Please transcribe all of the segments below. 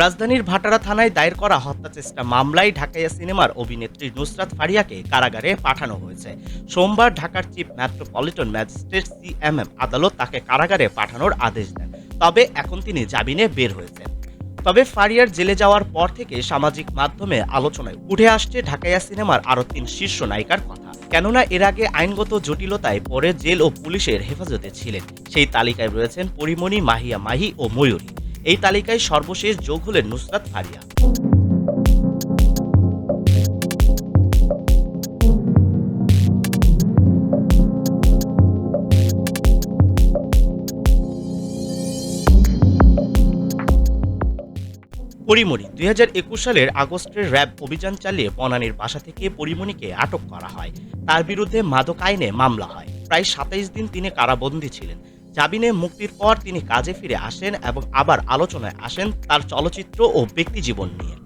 রাজধানীর ভাটারা থানায় দায়ের করা হত্যা চেষ্টা মামলায় ঢাকাইয়া সিনেমার অভিনেত্রী নুসরাত ফারিয়াকে কারাগারে পাঠানো হয়েছে। সোমবার ঢাকার চিফ মেট্রোপলিটন ম্যাজিস্ট্রেট সিএমএম আদালত তাকে কারাগারে পাঠানোর আদেশ দেন। তবে এখন তিনি জামিনে বের হয়েছেন। তবে ফারিয়ার জেলে যাওয়ার পর থেকে সামাজিক মাধ্যমে আলোচনায় উঠে আসছে ঢাকাইয়া সিনেমার আরও তিন শীর্ষ নায়িকার কথা। কেননা এর আগে আইনগত জটিলতায় পরে জেল ও পুলিশের হেফাজতে ছিলেন। সেই তালিকায় রয়েছেন পরিমণি, মাহিয়া মাহি ও ময়ূরী। এই তালিকায় সর্বশেষ যোগ হলেন নুসরাত ফারিয়া। পরিমণি, দুই হাজার একুশ সালের আগস্টের র্যাব অভিযান চালিয়ে বনানীর বাসা থেকে পরিমণিকে আটক করা হয়। তার বিরুদ্ধে মাদক আইনে মামলা হয়। প্রায় সাতাইশ দিন তিনি কারাবন্দী ছিলেন। জামিনে মুক্তির পর তিনি কাজে ফিরে আসেন এবং আবার আলোচনায় আসেন তার চলচ্চিত্র ও ব্যক্তিজীবন নিয়ে।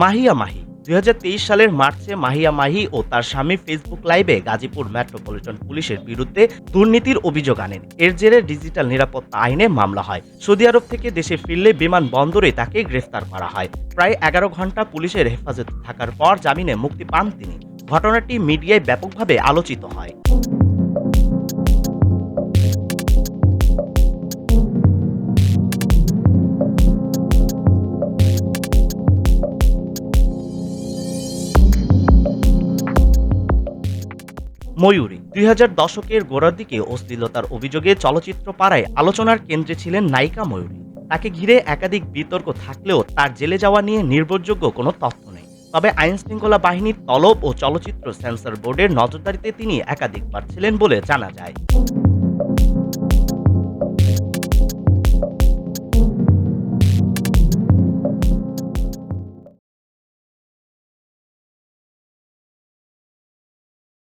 মাহিয়া মাহি দুই হাজার তেইশ সালের মার্চে মাহিয়া মাহি ও তার স্বামী ফেসবুক লাইভে গাজীপুর মেট্রোপলিটন পুলিশের বিরুদ্ধে দুর্নীতির অভিযোগ আনেন। এর জেরে ডিজিটাল নিরাপত্তা আইনে মামলা হয়। সৌদি আরব থেকে দেশে ফিরলে বিমান বন্দরে তাকে গ্রেফতার করা হয়। প্রায় এগারো ঘণ্টা পুলিশের হেফাজতে থাকার পর জামিনে মুক্তি পান তিনি। ঘটনাটি মিডিয়ায় ব্যাপকভাবে আলোচিত হয়। ময়ূরী দুই হাজার দশকের গোড়ার দিকে অশ্লীলতার অভিযোগে চলচ্চিত্র পাড়ায় আলোচনার কেন্দ্রে ছিলেন নায়িকা ময়ূরী। তাকে ঘিরে একাধিক বিতর্ক থাকলেও তার জেলে যাওয়া নিয়ে নির্ভরযোগ্য কোনো তথ্য নেই। তবে আইন শৃঙ্খলা বাহিনীর তলব ও চলচ্চিত্র সেন্সর বোর্ডের নজরদারিতে তিনি একাধিকবার ছিলেন বলে জানা যায়।